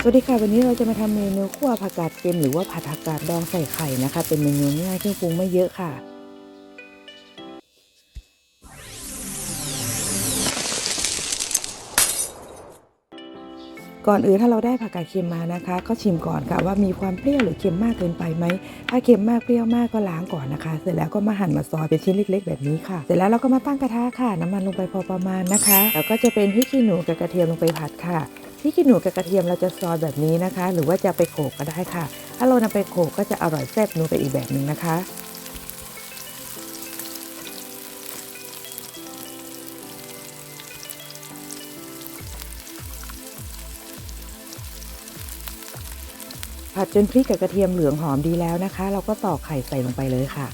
สวัสดีค่ะวันนี้เราจะมาทำเมนูคั่วผักกาดเค็มหรือว่าผัดผักกาดดองใส่ไข่นะคะ เป็นเมนูง่ายเครื่องปรุงไม่เยอะค่ะ ก่อนอื่นถ้าเราได้ผักกาดเค็มมานะคะ ก็ชิมก่อนค่ะว่ามีความเปรี้ยวหรือเค็มมากเกินไปไหมถ้าเค็มมากเปรี้ยวมากก็ล้างก่อนนะคะ เสร็จแล้วก็มาหั่นมาซอยเป็นชิ้นเล็ก ๆ แบบนี้ค่ะ เสร็จแล้วเราก็มาตั้งกระทะค่ะ น้ำมันลงไปพอประมาณนะคะ แล้วก็จะเป็นพริกขี้หนูกับกระเทียมลงไปผัดค่ะ พริกขี้หนูกับกระเทียมเราจะซอยแบบนี้นะคะ หรือว่าจะไปโขกก็ได้ค่ะ ถ้าเรานำไปโขกก็จะอร่อยแซ่บนัวไปอีกแบบหนึ่งนะคะ ผัดจนพริกกับกระเทียมเหลืองหอมดีแล้วนะคะ เราก็ตอกไข่ใส่ลงไปเลยค่ะ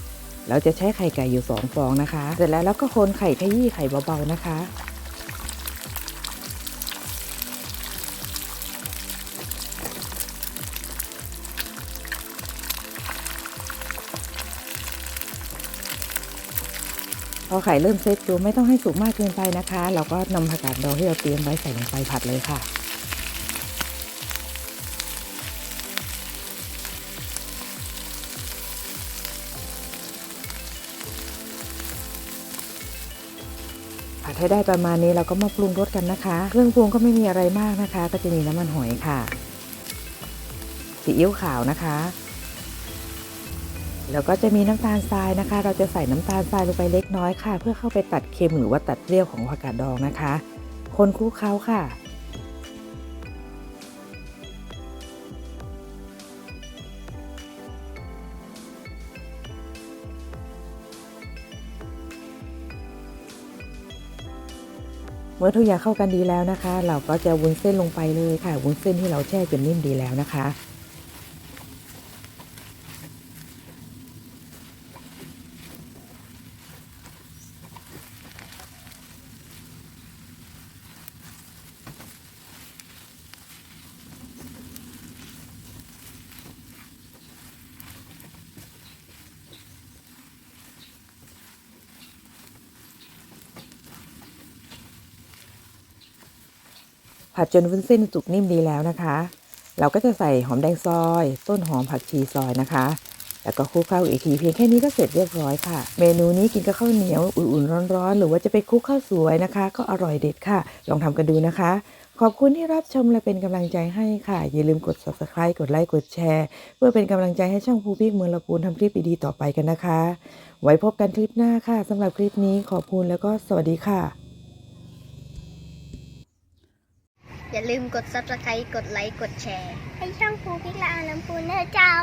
เราจะใช้ไข่ไก่อยู่สองฟองนะคะ เสร็จแล้วเราก็คนไข่ขยี้ไข่เบาๆนะคะ อไข่เริ่มเซตตัวไม่ต้องให้สุกมากเกินไปนะคะ เราก็นำผักกาดดองที่เราเตรียมไว้ใส่ลงไปผัดเลยค่ะ ผัดให้ได้ประมาณนี้เราก็มาปรุงรสกันนะคะ เครื่องปรุงก็ไม่มีอะไรมากนะคะ ก็จะมีน้ำมันหอยค่ะซีอิ๊วขาวนะคะ แล้วก็จะมีน้ำตาลทรายนะคะ เราจะใส่น้ำตาลทรายลงไปเล็กน้อยค่ะ เพื่อเข้าไปตัดเค็มหรือว่าตัดเปรี้ยวของผักกาดดองนะคะ คนคลุกเคล้าค่ะ เมื่อทุกอย่างเข้ากันดีแล้วนะคะ เราก็จะวุ้นเส้นลงไปเลยค่ะ วุ้นเส้นที่เราแช่จนนิ่มดีแล้วนะคะ ผัดจนวุ้นเส้นสุกนิ่มดีแล้วนะคะ เราก็จะใส่หอมแดงซอย ต้นหอมผักชีซอยนะคะ แล้วก็คลุกเคล้าอีกทีเพียงแค่นี้ก็เสร็จเรียบร้อยค่ะ เมนูนี้กินกับข้าวเหนียวอุ่นๆร้อนๆ หรือว่าจะไปคลุกข้าวสวยนะคะ ก็อร่อยเด็ดค่ะ ลองทำกันดูนะคะ ขอบคุณที่รับชมและเป็นกำลังใจให้ค่ะ อย่าลืมกด subscribe กดไลค์กดแชร์ เพื่อเป็นกำลังใจให้ช่องภูพิกเมืองละกูลทำคลิปดีๆต่อไปกันนะคะ ไว้พบกันคลิปหน้าค่ะสำหรับคลิปนี้ขอบคุณแล้วก็สวัสดีค่ะ อย่าลืมกด subscribe กดไลค์ กดแชร์ ให้ช่องภูพิกละอาลำปูเนอเจ้า